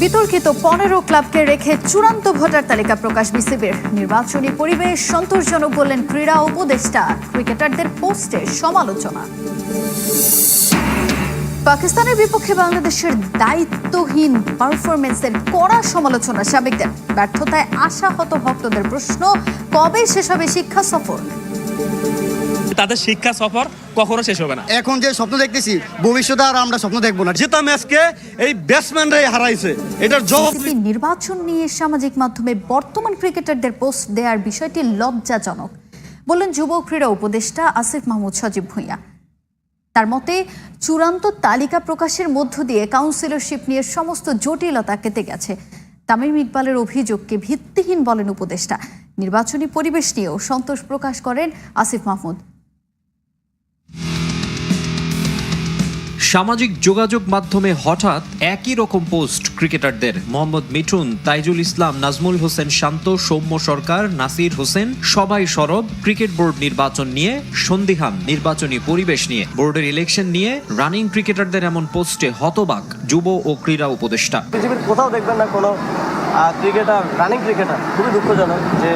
বিতর্কিত পনেরো ক্লাবকে রেখে চূড়ান্ত ভোটার তালিকা প্রকাশ বিসিবির। নির্বাচনী পরিবেশ সন্তোষজনক বললেন ক্রীড়া উপদেষ্টা, ক্রিকেটারদের পোস্টে সমালোচনা। পাকিস্তানের বিপক্ষে বাংলাদেশের দায়িত্বহীন পারফরমেন্সের কড়া সমালোচনা সাবেকদের। ব্যর্থতায় আশাহত ভক্তদের প্রশ্ন, কবে শেষ হবে শিক্ষা সফর? তাদের শিক্ষা সফর কখনো শেষ হবে না। এখন যে স্বপ্ন দেখতেছি ভবিষ্যতে আর আমরা স্বপ্ন দেখব না। জেতা ম্যাচকে এই ব্যাটসম্যানরাই হারাইছে। এটার জবাব নির্বাচন নিয়ে সামাজিক মাধ্যমে বর্তমান ক্রিকেটারদের পোস্ট দেওয়ার বিষয়টি লজ্জাজনক। বললেন যুব ক্রীড়া উপদেষ্টা আসিফ মাহমুদ সজীব ভূঁইয়া। তার মতে চূড়ান্ত তালিকা প্রকাশের মধ্য দিয়ে কাউন্সিলরশিপ নিয়ে সমস্ত জটিলতা কেটে গেছে। তামিম ইকবালের অভিযোগকে ভিত্তিহীন বলেন উপদেষ্টা। নির্বাচনী পরিবেশ নিয়েও সন্তোষ প্রকাশ করেন আসিফ মাহমুদ। সামাজিক যোগাযোগ মাধ্যমে হঠাৎ একই রকম পোস্ট ক্রিকেটারদের। মোহাম্মদ মিঠুন, তাইজুল ইসলাম, নাজমুল হোসেন শান্ত, সৌম্য সরকার, নাসির হোসেন, সবাই সরব, ক্রিকেট বোর্ড নির্বাচন নিয়ে সন্দিহান, নির্বাচনী পরিবেশ নিয়ে, বোর্ডের ইলেকশন নিয়ে রানিং ক্রিকেটারদের এমন পোস্টে হতবাক যুব ও ক্রীড়া উপদেষ্টা। পৃথিবীর কোথাও দেখবেন না কোনো ক্রিকেটার, রানিং ক্রিকেটার, খুবই দুঃখজনক যে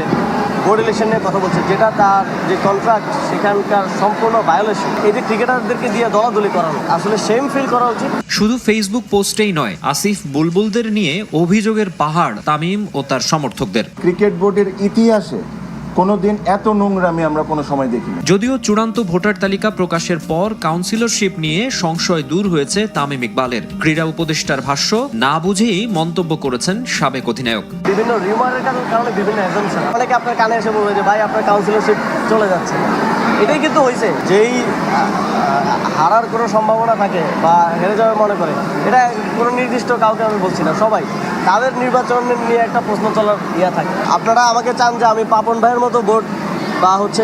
বোর্ড ইলেকশন নিয়ে কথা বলছে যেটা তার যে কন্ট্রাক্ট সেখানকার সম্পূর্ণ ভায়োলেশন এই যে ক্রিকেটারদেরকে দিয়ে দলাদলি করানো আসলে সেম ফিল করা উচিত। শুধু ফেসবুক পোস্টেই নয় আসিফ বুলবুলদের নিয়ে অভিযোগের পাহাড় তামিম ও তার সমর্থকদের। ক্রিকেট বোর্ডের ইতিহাসে কোনোদিন এত নোংরামি আমরা কোনো সময় দেখিনি। যদিও চূড়ান্ত ভোটার তালিকা প্রকাশের পর কাউন্সিলরশিপ নিয়ে সংশয় দূর হয়েছে তামিম ইকবালের। ক্রীড়া উপদেষ্টার ভাষ্য না বুঝেই মন্তব্য করেছেন সাবেক অধিনায়ক। বিভিন্ন রিউমারের কারণে বিভিন্ন অ্যাজমশন অনেকে আপনার কানে এসে বলবে যে ভাই আপনার কাউন্সিলরশিপ চলে যাচ্ছে। এটাই কিন্তু হয়েছে, যেই হারার কোনো সম্ভাবনা থাকে বা হেরে যাবে মনে করে, এটা কোনো নির্দিষ্ট কাউকে আমি বলছি না, সবাই। তাদের নির্বাচন নিয়ে একটা প্রশ্ন চলার ইয়া থাকে। আপনারা আমাকে চান যে আমি পাপন ভাইয়ের মতো ভোট বা হচ্ছে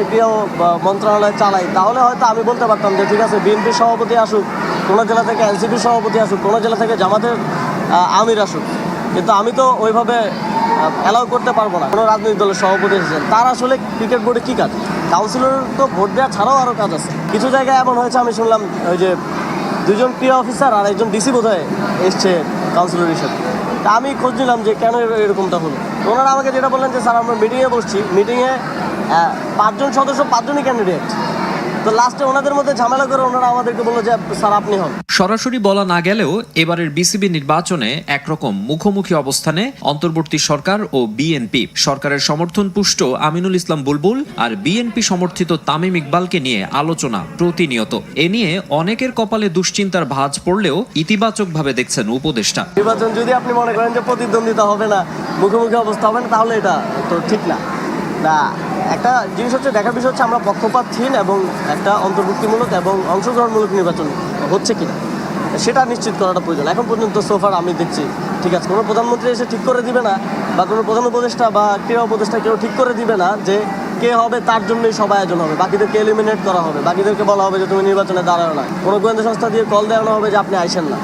বা মন্ত্রণালয় চালাই, তাহলে হয়তো আমি বলতে পারতাম যে, ঠিক আছে বিএনপির সভাপতি আসুক, কোনো জেলা থেকে এনসিপির সভাপতি আসুক, কোনো জেলা থেকে জামাতের আমির আসুক। কিন্তু আমি তো ওইভাবে অ্যালাউ করতে পারব না। কোনো রাজনৈতিক দলের সভাপতি এসেছেন। তার আসলে ক্রিকেট বোর্ডে কী কাজ? কাউন্সিলর তো ভোট দেওয়া ছাড়াও আরও কাজ আছে। কিছু জায়গায় এমন হয়েছে, আমি শুনলাম, ওই যে দুজন ক্রিয়া অফিসার আর একজন ডিসি বোধ হয় এসছে কাউন্সিলর হিসেবে। তা আমি খোঁজ নিলাম যে কেন এরকমটা হলো। ওনারা আমাকে যেটা বললেন যে, স্যার, আমরা মিটিংয়ে বসছি। মিটিংয়ে পাঁচজন সদস্য, পাঁচজনই ক্যান্ডিডেট তো লাস্টে ওনাদের মধ্যে ঝামেলা করে ওনারা আমাদেরকে বলল যে স্যার আপনি হন। সরাসরি বলা না গেলেও এবারের বিসিবি নির্বাচনে একরকম মুখোমুখি অবস্থানে অন্তর্বর্তী সরকার ও বিএনপি। সরকারের সমর্থন পুষ্ট আমিনুল ইসলাম বুলবুল আর বিএনপি সমর্থিত তামিম ইকবালকে নিয়ে আলোচনা প্রতিনিয়ত। এ নিয়ে অনেকের কপালে দুশ্চিন্তার ভাঁজ পড়লেও ইতিবাচকভাবে দেখছেন উপদেষ্টা। নির্বাচন যদি আপনি মনে করেন যে প্রতিদ্বন্দ্বিতা হবে না মুখোমুখি অবস্থা হবে না তাহলে এটা তো ঠিক না। না, একটা জিনিস হচ্ছে দেখার বিষয় হচ্ছে আমরা পক্ষপাতহীন এবং একটা অন্তর্ভুক্তিমূলক এবং অংশগ্রহণমূলক নির্বাচন হচ্ছে কিনা, সেটা নিশ্চিত করাটা প্রয়োজন। এখন পর্যন্ত সোফার আমি দেখছি, ঠিক আছে, কোনো প্রধানমন্ত্রী এসে ঠিক করে দিবে না, বা কোনো প্রধান উপদেষ্টা বা ক্রীড়া উপদেষ্টা কেউ ঠিক করে দিবে না যে কে হবে তার জন্যই সব আয়োজন হবে, বাকিদেরকে এলিমিনেট করা হবে, বাকিদেরকে বলা হবে যে তুমি নির্বাচনে দাঁড়াও না। কোনো গোয়েন্দা সংস্থা দিয়ে কল দেওয়ানো হবে যে আপনি আইসেন না।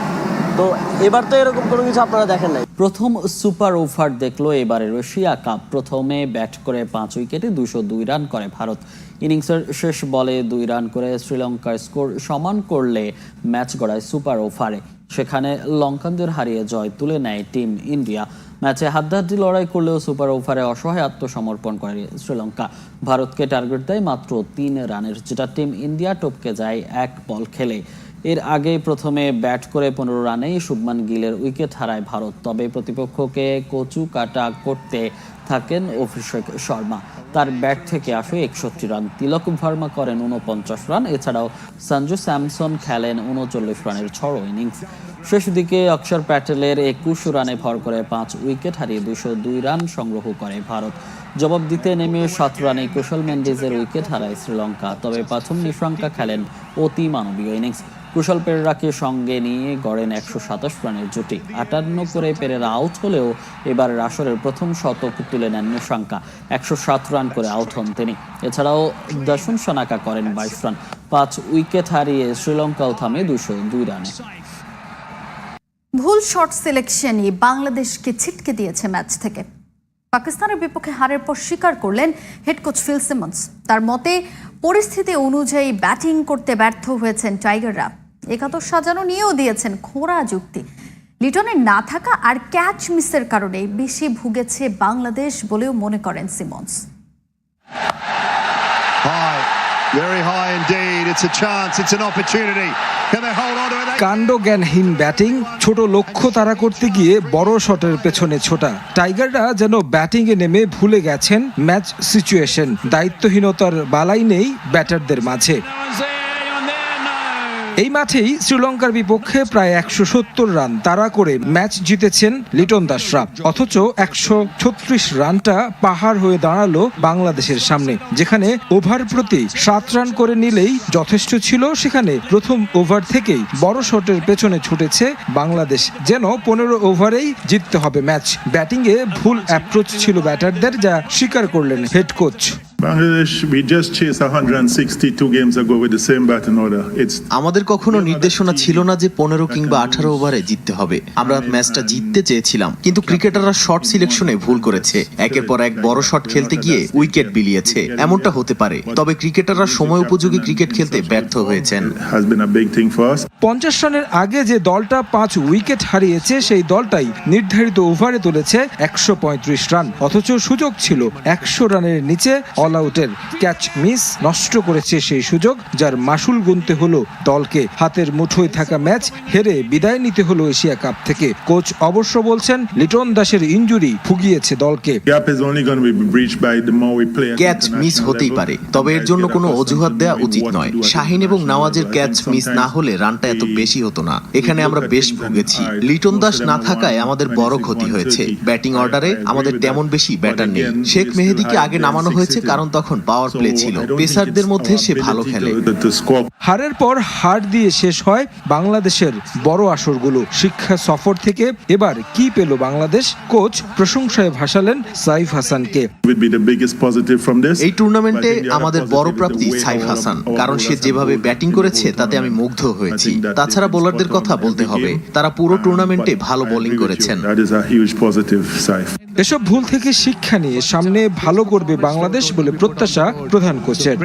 তো এবার তো এরকম কোনো কিছু আপনারা দেখেন নাই। প্রথম সুপার ওভার দেখল এবারের এশিয়া কাপ। প্রথমে ব্যাট করে পাঁচ উইকেটে দুশো দুই রান করে ভারত। ইনিংসের শেষ বলে দুই রান করে শ্রীলঙ্কার স্কোর সমান করলে ম্যাচ গড়ায় সুপার ওভারে। সেখানে লঙ্কানদের হারিয়ে জয় তুলে নেয় টিম ইন্ডিয়া। ম্যাচে হাড্ডাহাড্ডি লড়াই করলেও সুপার ওভারে অসহায় আত্মসমর্পণ করে শ্রীলঙ্কা। ভারতকে টার্গেট দেয় মাত্র তিন রানের। যেটা টিম ইন্ডিয়া টপকে যায় এক বল খেলে। এর আগে প্রথমে ব্যাট করে পনেরো রানেই শুভমান গিলের উইকেট হারায় ভারত। তবে প্রতিপক্ষকে কচু কাটা করতে থাকেন অভিষেক শর্মা। তার ব্যাট থেকে আসে একষট্টি রান। তিলক ভার্মা করেন উনপঞ্চাশ রান। এছাড়াও সঞ্জু স্যামসন খেলেন উনচল্লিশ রানের ছড়ো ইনিংস। শেষ দিকে অক্ষর প্যাটেলের একুশ রানে ভর করে পাঁচ উইকেট হারিয়ে দুশো দুই রান সংগ্রহ করে ভারত। জবাব দিতে নেমে সাত রানে কুশল মেন্ডিজের উইকেট হারায় শ্রীলঙ্কা। তবে প্রথম নিশাঙ্কা খেলেন অতি মানবীয় ইনিংস। কুশল পেরেরাকে সঙ্গে নিয়ে গড়েন একশো সাতাশ রানের জুটি। আটান্ন করে পেরেরা আউট হলেও এবার আসরের প্রথম শতক তুলে নেন নিশাঙ্কা। একশো সাত রান করে আউট হন তিনি। এছাড়াও দর্শন সানাকা করেন বাইশ রান। পাঁচ উইকেট হারিয়ে শ্রীলঙ্কাও থামে দুশো দুই রানে। ভুল শট সিলেকশনই বাংলাদেশকে ছিটকে দিয়েছে ম্যাচ থেকে। পাকিস্তানের বিপক্ষে হারের পর স্বীকার করলেন হেড কোচ ফিল সিমন্স। তার মতে, পরিস্থিতি অনুযায়ী ব্যাটিং করতে ব্যর্থ হয়েছেন টাইগাররা। একাদশ সাজানো নিয়েও দিয়েছেন খোঁড়া যুক্তি। লিটনের না থাকা আর ক্যাচ মিসের কারণে বেশি ভুগেছে বাংলাদেশ বলেও মনে করেন সিমন্স। It? কাণ্ডজ্ঞানহীন ব্যাটিং ছোট লক্ষ্য তারা করতে গিয়ে বড় শটের পেছনে ছোটা। টাইগাররা যেন ব্যাটিংয়ে নেমে ভুলে গেছেন ম্যাচ সিচুয়েশন দায়িত্বহীনতার বালাই নেই ব্যাটারদের মাঝে। এই মাঠেই শ্রীলঙ্কার বিপক্ষে প্রায় একশো সত্তর রান তাড়া করে ম্যাচ জিতেছেন লিটন দাসরা। অথচ একশো ছত্রিশ রানটা পাহাড় হয়ে দাঁড়াল বাংলাদেশের সামনে, যেখানে ওভার প্রতি সাত রান করে নিলেই যথেষ্ট ছিল। সেখানে প্রথম ওভার থেকেই বড় শটের পেছনে ছুটেছে বাংলাদেশ, যেন পনেরো ওভারেই জিততে হবে ম্যাচ। ব্যাটিংয়ে ভুল অ্যাপ্রোচ ছিল ব্যাটারদের, যা স্বীকার করলেন head coach Bangladesh, we just chased 162 games ago with the same batting order. It's আমাদের কখনো নির্দেশনা ছিল না যে পনেরো কিংবা আঠারো ওভারে জিততে হবে। আমরা ম্যাচটা জিততে চেয়েছিলাম কিন্তু ক্রিকেটাররা শর্ট সিলেকশনে ভুল করেছে। একের পর এক বড় শট খেলতে গিয়ে উইকেট বিলিয়েছে। এমনটা হতে পারে তবে ক্রিকেটাররা সময় উপযোগী ক্রিকেট খেলতে ব্যর্থ হয়েছেন। Has been a big thing for us. পঞ্চাশ রানের আগে যে দলটা পাঁচ উইকেট হারিয়েছে সেই দলটাই নির্ধারিত ওভারে তুলেছে একশো পঁয়ত্রিশ রান। অথচ সুযোগ ছিল একশো রানের নিচে অল আউটের ক্যাচ মিস নষ্ট করেছে সেই সুযোগ যার মাসুল গুনতে হলো দলকে। হাতের মুঠোয় থাকা ম্যাচ হেরে বিদায় নিতে হলো এশিয়া কাপ থেকে। কোচ অবশ্য বলছেন লিটন দাসের ইঞ্জুরি ভুগিয়েছে দলকে. ক্যাচ মিস হতেই পারে তবে এর জন্য কোনো অজুহাত দেওয়া উচিত নয়। শাহিন এবং নওয়াজের ক্যাচ মিস না হলে রানটা এত বেশি হতো না। এখানে আমরা বেশ ভুগেছি। লিটন দাস না থাকায় আমাদের বড় ক্ষতি হয়েছে। ব্যাটিং অর্ডারে আমাদের তেমন বেশি ব্যাটার নেই। শেখ মেহেদিকে আগে নামানো হয়েছে কারণ তখন পাওয়ার প্লে ছিল। পেসারদের মধ্যে সে ভালো খেলে। হারের পর হার দিয়ে শেষ হয় বাংলাদেশের বড় আসরগুলো। শিক্ষা সফর থেকে এবার কি পেল বাংলাদেশ? কোচ প্রশংসায় ভাসালেন সাইফ হাসানকে. এই টুর্নামেন্টে আমাদের বড় প্রাপ্তি সাইফ হাসান। কারণ সে যেভাবে ব্যাটিং করেছে তাতে আমি মুগ্ধ হয়েছি। তাছাড়া বোলারদের কথা বলতে হবে। তারা পুরো টুর্নামেন্টে ভালো বোলিং. করেছেন. এসব ভুল থেকে শিক্ষা নিয়ে সামনে ভালো করবে বাংলাদেশ বলে প্রত্যাশা প্রধান কোচের